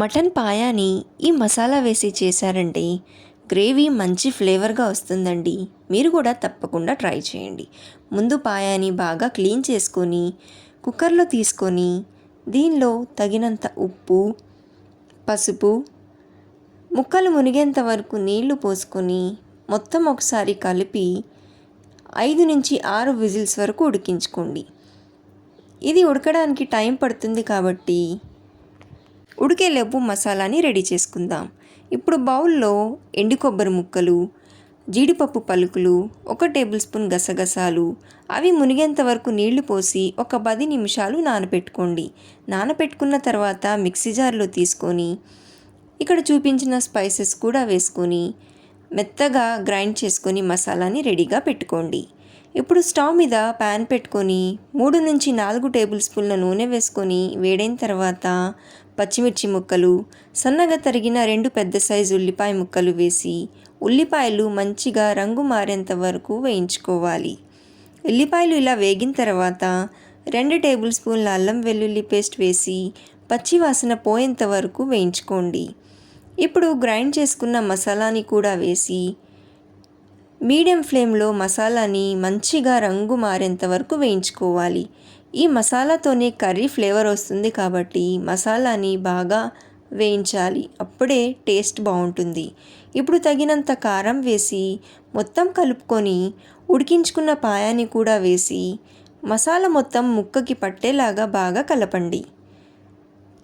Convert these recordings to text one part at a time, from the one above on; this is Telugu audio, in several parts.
మటన్ పాయాని ఈ మసాలా వేసి చేశారంటే గ్రేవీ మంచి ఫ్లేవర్గా వస్తుందండి. మీరు కూడా తప్పకుండా ట్రై చేయండి. ముందు పాయాని బాగా క్లీన్ చేసుకొని కుక్కర్లో తీసుకొని దీనిలో తగినంత ఉప్పు పసుపు ముక్కలు మునిగేంత వరకు నీళ్ళు పోసుకొని మొత్తం ఒకసారి కలిపి ఐదు నుంచి ఆరు విజిల్స్ వరకు ఉడికించుకోండి. ఇది ఉడకడానికి టైం పడుతుంది కాబట్టి ఉడికేలోపు మసాలాని రెడీ చేసుకుందాం. ఇప్పుడు బౌల్లో ఎండు కొబ్బరి ముక్కలు జీడిపప్పు పలుకులు ఒక టేబుల్ స్పూన్ గసగసాలు అవి మునిగేంత వరకు నీళ్ళు పోసి ఒక పది నిమిషాలు నానబెట్టుకోండి నానబెట్టుకున్న తర్వాత మిక్సీ జార్లో తీసుకొని ఇక్కడ చూపించిన స్పైసెస్ కూడా వేసుకొని మెత్తగా గ్రైండ్ చేసుకొని మసాలాని రెడీగా పెట్టుకోండి. ఇప్పుడు స్టవ్ మీద ప్యాన్ పెట్టుకొని మూడు నుంచి నాలుగు టేబుల్ స్పూన్ల నూనె వేసుకొని వేడైన తర్వాత పచ్చిమిర్చి ముక్కలు సన్నగా తరిగిన రెండు పెద్ద సైజు ఉల్లిపాయ ముక్కలు వేసి ఉల్లిపాయలు మంచిగా రంగు మారేంత వరకు వేయించుకోవాలి. ఉల్లిపాయలు ఇలా వేగిన తర్వాత రెండు టేబుల్ స్పూన్ల అల్లం వెల్లుల్లి పేస్ట్ వేసి పచ్చి వాసన పోయేంత వరకు వేయించుకోండి. ఇప్పుడు గ్రైండ్ చేసుకున్న మసాలాని కూడా వేసి మీడియం ఫ్లేమ్లో మసాలాని మంచిగా రంగు మారేంత వరకు వేయించుకోవాలి. ఈ మసాలాతోనే కర్రీ ఫ్లేవర్ వస్తుంది కాబట్టి మసాలాని బాగా వేయించాలి. అప్పుడే టేస్ట్ బాగుంటుంది. ఇప్పుడు తగినంత కారం వేసి మొత్తం కలుపుకొని ఉడికించుకున్న పాయాన్ని కూడా వేసి మసాలా మొత్తం ముక్కకి పట్టేలాగా బాగా కలపండి.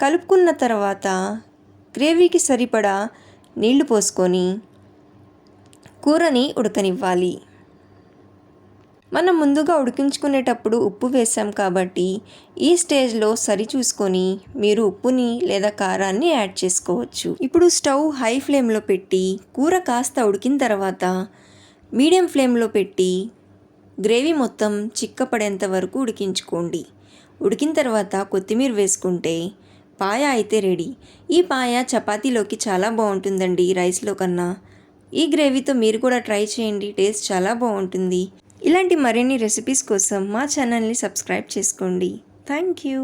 కలుపుకున్న తర్వాత గ్రేవీకి సరిపడా నీళ్ళు పోసుకొని కూరని ఉడకనివ్వాలి. మనం ముందుగా ఉడికించుకునేటప్పుడు ఉప్పు వేసాం కాబట్టి ఈ స్టేజ్లో సరి చూసుకొని మీరు ఉప్పుని లేదా కారాన్ని యాడ్ చేసుకోవచ్చు. ఇప్పుడు స్టవ్ హై ఫ్లేమ్లో పెట్టి కూర కాస్త ఉడికిన తర్వాత మీడియం ఫ్లేమ్లో పెట్టి గ్రేవీ మొత్తం చిక్కపడేంత వరకు ఉడికించుకోండి. ఉడికిన తర్వాత కొత్తిమీర వేసుకుంటే పాయ అయితే రెడీ. ఈ పాయ చపాతీలోకి చాలా బాగుంటుందండి రైస్లో కన్నా. ఈ గ్రేవీతో మీరు కూడా ట్రై చేయండి టేస్ట్ చాలా బాగుంటుంది. ఇలాంటి మరిన్ని రెసిపీస్ కోసం మా ఛానల్ని సబ్స్క్రైబ్ చేసుకోండి. Thank you